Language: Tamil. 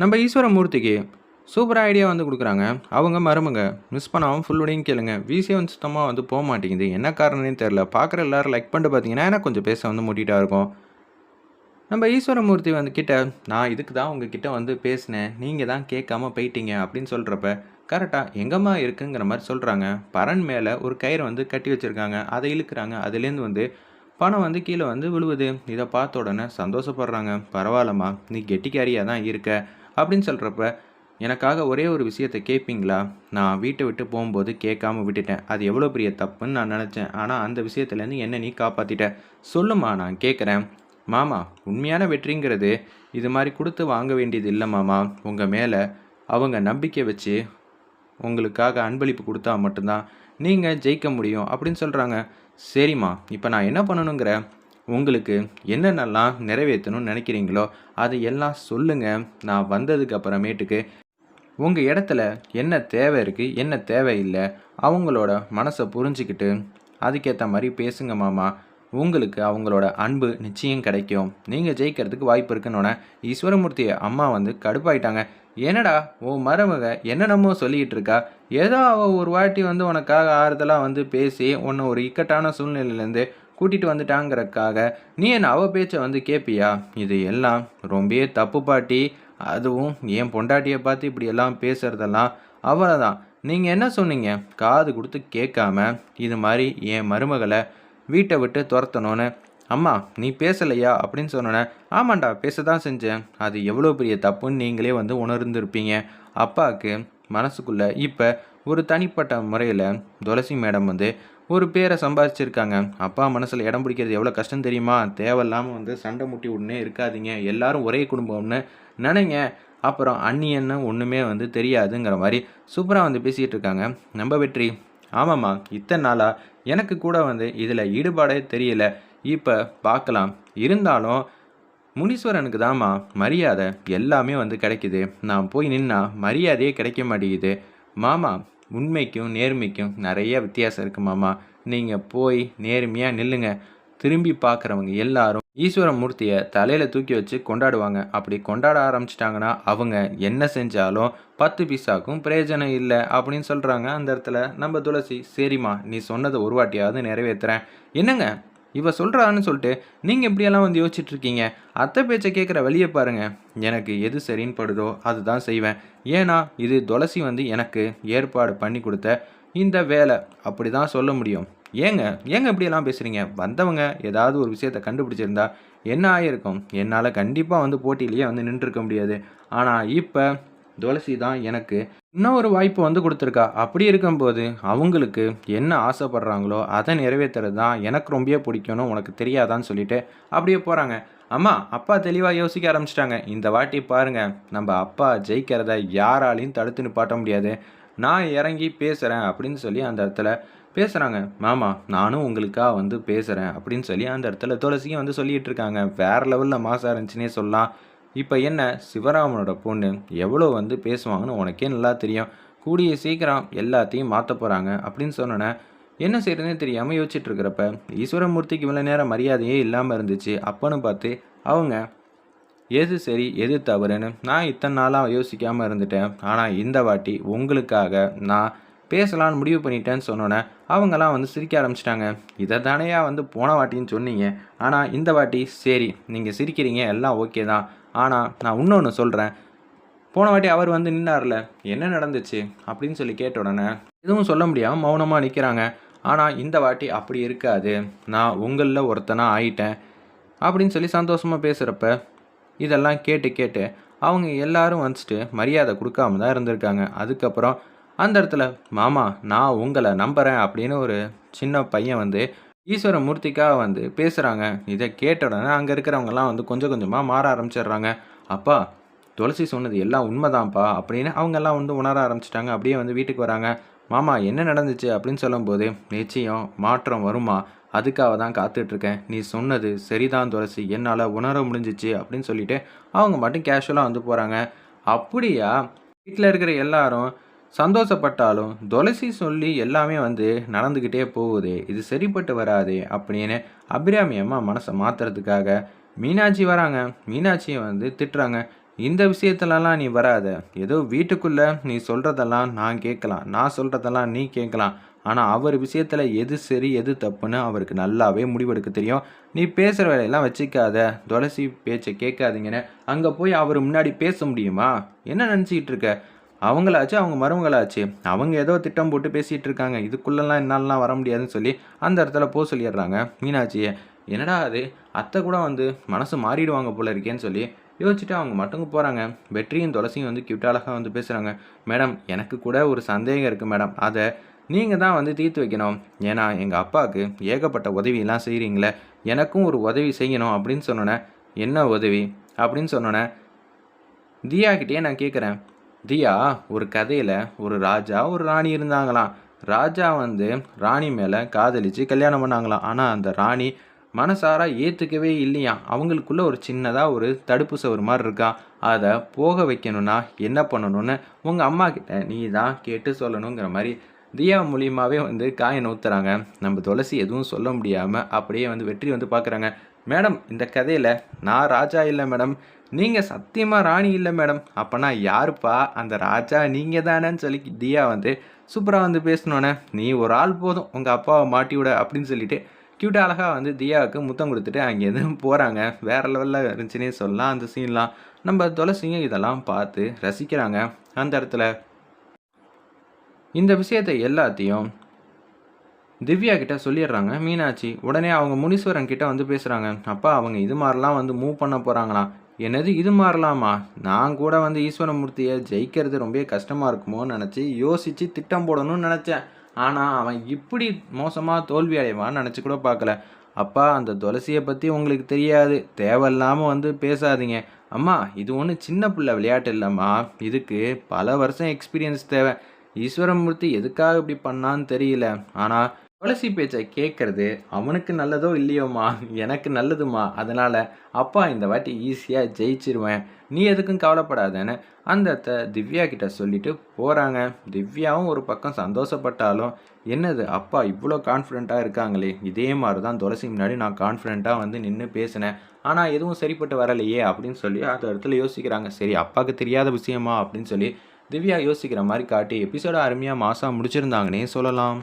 நம்ம ஈஸ்வரமூர்த்திக்கு சூப்பராக ஐடியா வந்து கொடுக்குறாங்க. அவங்க மருமங்க மிஸ் பண்ணாமல் ஃபுல்லுடையும் கேளுங்க. விசியே வந்து சுத்தமாக வந்து போக மாட்டேங்குது. என்ன காரணம்னு தெரில பார்க்குற எல்லாரும் லைக் பண்ணிட்டு பார்த்தீங்கன்னா எனக்கு கொஞ்சம் பேச வந்து முட்டிகிட்டா இருக்கும். நம்ம ஈஸ்வரமூர்த்தி வந்து கிட்ட நான் இதுக்கு தான் உங்ககிட்ட வந்து பேசினேன். நீங்கள் தான் கேட்காம போயிட்டீங்க. அப்படின்னு சொல்கிறப்ப கரெக்டாக எங்கம்மா இருக்குங்கிற மாதிரி சொல்கிறாங்க பரன் மேலே ஒரு கயிறை வந்து கட்டி வச்சுருக்காங்க. அதை இழுக்கிறாங்க. அதுலேருந்து வந்து பணம் வந்து கீழே வந்து விழுவுது. இதை பார்த்த உடனே சந்தோஷப்படுறாங்க. பரவாயில்லம்மா. நீ கெட்டிக்காரியாக தான் இருக்க. அப்படின்னு சொல்கிறப்ப எனக்காக ஒரே ஒரு விஷயத்தை கேட்பீங்களா நான் வீட்டை விட்டு போகும்போது கேட்காம விட்டுட்டேன். அது எவ்வளோ பெரிய தப்புன்னு நான் நினச்சேன். ஆனால் அந்த விஷயத்துலேருந்து என்ன நீ காப்பாற்றிட்ட சொல்லுமா நான் கேட்குறேன். மாமா உண்மையான வெற்றிங்கிறது இது மாதிரி கொடுத்து வாங்க வேண்டியது இல்லை மாமா. உங்கள் மேலே அவங்க நம்பிக்கை வச்சு உங்களுக்காக அன்பளிப்பு கொடுத்தா மட்டும்தான் நீங்கள் ஜெயிக்க முடியும் அப்படின்னு சொல்கிறாங்க சரிம்மா இப்போ நான் என்ன பண்ணணுங்கிற? உங்களுக்கு என்னென்னலாம் நிறைவேற்றணும்னு நினைக்கிறீங்களோ அதை எல்லாம் சொல்லுங்கள் நான் வந்ததுக்கு அப்புறமேட்டுக்கு உங்கள் இடத்துல என்ன தேவை இருக்குது என்ன தேவையில்லை அவங்களோட மனசை புரிஞ்சுக்கிட்டு அதுக்கேற்ற மாதிரி பேசுங்க மாமா. உங்களுக்கு அவங்களோட அன்பு நிச்சயம் கிடைக்கும். நீங்கள் ஜெயிக்கிறதுக்கு வாய்ப்பு இருக்குன்னொன்னே ஈஸ்வரமூர்த்தி அம்மா வந்து கடுப்பாயிட்டாங்க. என்னடா உன் மருமக என்னென்னமோ சொல்லிக்கிட்டு இருக்கா? ஏதோ அவள் ஒரு வாட்டி வந்து உனக்காக ஆறுதலாக வந்து பேசி உன்னை ஒரு இக்கட்டான சூழ்நிலையிலேருந்து கூட்டிகிட்டு வந்துட்டாங்கிறக்காக நீ என்ன அவள் பேச்சை வந்து கேட்பியா இது எல்லாம் ரொம்பவே தப்பு பாட்டி. அதுவும் என் பொண்டாட்டியை பார்த்து இப்படி எல்லாம் பேசுகிறதெல்லாம் அவ்வளோதான் நீங்கள் என்ன சொன்னீங்க? காது கொடுத்து கேட்காம இது மாதிரி என் மருமகளை வீட்டை விட்டு துரத்தணும்னு. அம்மா நீ பேசலையா? அப்படின்னு சொன்னோன்னே ஆமாண்டா பேச தான் செஞ்சேன். அது எவ்வளோ பெரிய தப்புன்னு நீங்களே வந்து உணர்ந்துருப்பீங்க. அப்பாவுக்கு மனசுக்குள்ளே இப்போ ஒரு தனிப்பட்ட முறையில் துளசி மேடம் வந்து ஒரு பேரை சம்பாதிச்சிருக்காங்க. அப்பா மனசில் இடம் பிடிக்கிறது எவ்வளோ கஷ்டம் தெரியுமா? தேவையில்லாமல் வந்து சண்டை முட்டி விடனே இருக்காதீங்க. எல்லாரும் ஒரே குடும்பம்னு நினைங்க. அப்புறம் அண்ணியன்னு ஒன்றுமே வந்து தெரியாதுங்கிற மாதிரி சூப்பராக வந்து பேசிகிட்டு இருக்காங்க. நம்ம வெற்றி. ஆமாம்மா இத்தனை நாளாக எனக்கு கூட வந்து இதில் ஈடுபாடே தெரியல. இப்போ பார்க்கலாம் இருந்தாலும் முனீஸ்வரனுக்கு தாம்மா மரியாதை எல்லாமே வந்து கிடைக்குது. நான் போய் நின்னா மரியாதையே கிடைக்க மாட்டேங்குது. மாமா உண்மைக்கும் நேர்மைக்கும் நிறைய வித்தியாசம் இருக்குது மாமா. நீங்கள் போய் நேர்மையாக நில்லுங்க. திரும்பி பார்க்குறவங்க எல்லாரும் ஈஸ்வரமூர்த்தியை தலையில் தூக்கி வச்சு கொண்டாடுவாங்க. அப்படி கொண்டாட ஆரம்பிச்சிட்டாங்கன்னா அவங்க என்ன செஞ்சாலும் பத்து பீஸாக்கும் பிரயோஜனம் இல்லை அப்படின்னு சொல்கிறாங்க அந்த இடத்துல. நம்ம துளசி சரிம்மா நீ சொன்னதை ஒரு வாட்டியாவது நிறைவேற்றுறேன் என்னங்க? இவ சொல்கிறான்னு சொல்லிட்டு நீங்கள் இப்படியெல்லாம் வந்து யோசிச்சுட்டு இருக்கீங்க அத்தை பேச்சை கேட்குற வழியை பாருங்கள் எனக்கு எது சரின்னு படுதோ அதுதான் செய்வேன். ஏன்னா இது துளசி வந்து எனக்கு ஏற்பாடு பண்ணி கொடுத்த இந்த வேலை. அப்படி தான் சொல்ல முடியும். ஏங்க ஏங்க இப்படியெல்லாம் பேசுகிறீங்க வந்தவங்க ஏதாவது ஒரு விஷயத்தை கண்டுபிடிச்சிருந்தா என்ன ஆகிருக்கும் என்னால் கண்டிப்பாக வந்து போட்டியிலேயே வந்து நின்றுருக்க முடியாது. ஆனால் இப்போ துளசி தான் எனக்கு இன்னும் ஒரு வாய்ப்பு வந்து கொடுத்துருக்கா. அப்படி இருக்கும்போது அவங்களுக்கு என்ன ஆசைப்படுறாங்களோ அதை நிறைவேற்றுறது தான் எனக்கு ரொம்பவே பிடிக்கணும் உனக்கு தெரியாதான்னு சொல்லிட்டு அப்படியே போகிறாங்க அம்மா அப்பா தெளிவாக யோசிக்க ஆரம்பிச்சிட்டாங்க. இந்த வாட்டி பாருங்கள் நம்ம அப்பா ஜெயிக்கிறத யாராலையும் தடுத்து நிப்பாட்ட முடியாது. நான் இறங்கி பேசுகிறேன் அப்படின்னு சொல்லி அந்த இடத்துல பேசுகிறாங்க மாமா நானும் உங்களுக்காக வந்து பேசுகிறேன் அப்படின்னு சொல்லி அந்த இடத்துல துளசியும் வந்து சொல்லிகிட்டு இருக்காங்க. வேறு லெவலில் மாசாக இருந்துச்சுன்னே சொல்லலாம். இப்போ என்ன சிவராமனோட பொண்ணு எவ்வளோ வந்து பேசுவாங்கன்னு உனக்கே நல்லா தெரியும். கூடிய சீக்கிரம் எல்லாத்தையும் மாற்ற போகிறாங்க அப்படின்னு சொன்னோன்னே என்ன செய்யறதுன்னு தெரியாமல் யோசிச்சுட்டு இருக்கிறப்ப ஈஸ்வரமூர்த்திக்கு இவ்வளோ நேரம் மரியாதையே இல்லாமல் இருந்துச்சு. அப்போன்னு பார்த்து அவங்க எது சரி எது தவறுன்னு நான் இத்தனை நாளாக யோசிக்காமல் இருந்துட்டேன். ஆனால் இந்த வாட்டி உங்களுக்காக நான் பேசலான்னு முடிவு பண்ணிட்டேன்னு சொன்னோன்னே அவங்கெல்லாம் வந்து சிரிக்க ஆரம்பிச்சிட்டாங்க. இதை தானையாக வந்து போன வாட்டின்னு சொன்னீங்க. ஆனால் இந்த வாட்டி சரி நீங்கள் சிரிக்கிறீங்க எல்லாம் ஓகே தான். ஆனால் நான் இன்னொன்று சொல்கிறேன் போன வாட்டி அவர் வந்து நின்னார்ல என்ன நடந்துச்சு? அப்படின்னு சொல்லி கேட்ட உடனே எதுவும் சொல்ல முடியாமல் மௌனமாக நிற்கிறாங்க ஆனால் இந்த வாட்டி அப்படி இருக்காது. நான் உங்களில் ஒருத்தனாக ஆயிட்டேன். அப்படின்னு சொல்லி சந்தோஷமாக பேசுகிறப்ப இதெல்லாம் கேட்டு கேட்டு அவங்க எல்லாரும் வந்துட்டு மரியாதை கொடுக்காம தான் இருந்திருக்காங்க. அதுக்கப்புறம் அந்த இடத்துல மாமா நான் உங்களை நம்புகிறேன் அப்படின்னு ஒரு சின்ன பையன் வந்து ஈஸ்வர மூர்த்திக்காக வந்து பேசுகிறாங்க இதை கேட்ட உடனே அங்கே இருக்கிறவங்கலாம் வந்து கொஞ்சம் கொஞ்சமாக மாற ஆரம்பிச்சிடுறாங்க. அப்பா துளசி சொன்னது எல்லாம் உண்மைதான்ப்பா அப்படின்னு அவங்கெல்லாம் வந்து உணர ஆரம்பிச்சிட்டாங்க. அப்படியே வந்து வீட்டுக்கு வராங்க. மாமா என்ன நடந்துச்சு? அப்படின்னு சொல்லும்போது நிச்சயம் மாற்றம் வருமா? அதுக்காக தான் காத்துட்ருக்கேன். நீ சொன்னது சரிதான் துளசி. என்னால் உணர முடிஞ்சிச்சு அப்படின்னு சொல்லிட்டு அவங்க மட்டும் கேஷுவலாக வந்து போகிறாங்க அப்படியா? வீட்டில் இருக்கிற எல்லாரும் சந்தோஷப்பட்டாலும் துளசி சொல்லி எல்லாமே வந்து நடந்துக்கிட்டே போகுதே இது சரிப்பட்டு வராதே அப்படின்னு அபிராமி அம்மா மனசை மாற்றுறதுக்காக மீனாட்சி வராங்க. மீனாட்சியை வந்து திட்டுறாங்க. இந்த விஷயத்துலலாம் நீ வராத. ஏதோ வீட்டுக்குள்ளே நீ சொல்கிறதெல்லாம் நான் கேட்கலாம். நான் சொல்கிறதெல்லாம் நீ கேட்கலாம். ஆனால் அவர் விஷயத்தில் எது சரி எது தப்புன்னு அவருக்கு நல்லாவே முடிவெடுக்க தெரியும். நீ பேசுகிற வேலையெல்லாம் வச்சுக்காத. துளசி பேச்சை கேட்காதீங்கன்னு அங்கே போய் அவர் முன்னாடி பேச முடியுமா? என்ன நினச்சிக்கிட்டு இருக்க? அவங்களாச்சு அவங்க மருமகளாச்சு. அவங்க ஏதோ திட்டம் போட்டு பேசிகிட்டு இருக்காங்க. இதுக்குள்ளெல்லாம் என்னாலலாம் வர முடியாதுன்னு சொல்லி அந்த இடத்துல போக சொல்லிடுறாங்க. மீனாட்சியை என்னடா அது? அத்தை கூட வந்து மனசு மாறிடுவாங்க போல இருக்கேன்னு சொல்லி யோசிச்சுட்டு அவங்க மட்டுங்க போகிறாங்க வெற்றியும் துளசியும் வந்து கியூட் அழகாக வந்து பேசுகிறாங்க மேடம் எனக்கு கூட ஒரு சந்தேகம் இருக்குது மேடம். அதை நீங்கள் தான் வந்து தீர்த்து வைக்கணும். ஏன்னா எங்கள் அப்பாவுக்கு ஏகப்பட்ட உதவியெல்லாம் செய்கிறீங்களே எனக்கும் ஒரு உதவி செய்யணும் அப்படின்னு சொன்னோன்னே என்ன உதவி? அப்படின்னு சொன்னோன்னே தியாகிட்டே நான் கேட்குறேன் தியா ஒரு கதையில் ஒரு ராஜா ஒரு ராணி இருந்தாங்களாம். ராஜா வந்து ராணி மேலே காதலித்து கல்யாணம் பண்ணாங்களாம். ஆனால் அந்த ராணி மனசாராக ஏற்றுக்கவே இல்லையா அவங்களுக்குள்ள ஒரு சின்னதாக ஒரு தடுப்பு சவர் மாதிரி இருக்கா அதை போக வைக்கணும்னா என்ன பண்ணணும்னு உங்கள் அம்மா கிட்ட நீ தான் கேட்டு சொல்லணுங்கிற மாதிரி தியா மூலியமாகவே வந்து காயை நூற்றுறாங்க நம்ம துளசி எதுவும் சொல்ல முடியாமல் அப்படியே வந்து வெற்றி வந்து பார்க்குறாங்க மேடம் இந்த கதையில் நான் ராஜா இல்லை மேடம் நீங்கள் சத்தியமாக ராணி இல்லை மேடம் அப்போனா யாருப்பா? அந்த ராஜா நீங்கள் தானேன்னு சொல்லி தியா வந்து சூப்பராக வந்து பேசினோன்னே நீ ஒரு ஆள் போதும் உங்கள் அப்பாவை மாட்டி விட அப்படின்னு சொல்லிட்டு க்யூட் அழகாக வந்து தியாவுக்கு முத்தம் கொடுத்துட்டு அங்கேருந்து போகிறாங்க வேறு லெவலில் இருந்துச்சுன்னே சொல்லலாம் அந்த சீன்லாம் நம்ம துளசிங்க இதெல்லாம் பார்த்து ரசிக்கிறாங்க. அந்த இடத்துல இந்த விஷயத்தை எல்லாத்தையும் திவ்யா கிட்ட சொல்லிடுறாங்க மீனாட்சி உடனே அவங்க முனீஸ்வரன் கிட்ட வந்து பேசுகிறாங்க அப்பா அவங்க இது மாதிரிலாம் வந்து மூவ் பண்ண போகிறாங்களாம் என்னது இது மாதிரிலாமா? நான் கூட வந்து ஈஸ்வரமூர்த்தியை ஜெயிக்கிறது ரொம்ப கஷ்டமாக இருக்குமோன்னு நினச்சி யோசித்து திட்டம் போடணும்னு நினச்சேன். ஆனால் அவன் இப்படி மோசமாக தோல்வி அடைவான்னு நினச்சி கூட பார்க்கல. அப்பா அந்த துளசியை பற்றி உங்களுக்கு தெரியாது. தேவையில்லாமல் வந்து பேசாதீங்க. அம்மா இது ஒன்றும் சின்ன பிள்ளை விளையாட்டு இல்லைம்மா. இதுக்கு பல வருஷம் எக்ஸ்பீரியன்ஸ் தேவை. ஈஸ்வரமூர்த்தி எதுக்காக இப்படி பண்ணான்னு தெரியல. ஆனால் துளசி பேச்சை கேட்குறது அவனுக்கு நல்லதோ இல்லையோம்மா? எனக்கு நல்லதுமா அதனால் அப்பா இந்த வாட்டி ஈஸியாக ஜெயிச்சிருவேன். நீ எதுக்கும் கவலைப்படாதேன்னு அந்த அத்தை திவ்யா கிட்ட சொல்லிட்டு போகிறாங்க திவ்யாவும் ஒரு பக்கம் சந்தோஷப்பட்டாலும் என்னது அப்பா இவ்வளோ கான்ஃபிடெண்ட்டாக இருக்காங்களே? இதே மாதிரி தான் துளசி முன்னாடி நான் கான்ஃபிடெண்ட்டாக வந்து நின்று பேசினேன். ஆனால் எதுவும் சரிப்பட்டு வரலையே? அப்படின்னு சொல்லி அந்த இடத்துல யோசிக்கிறாங்க. சரி அப்பாவுக்கு தெரியாத விஷயமா? அப்படின்னு சொல்லி திவ்யா யோசிக்கிற மாதிரி காட்டி எபிசோட அருமையாக மாதம் முடிச்சிருந்தாங்கன்னே சொல்லலாம்.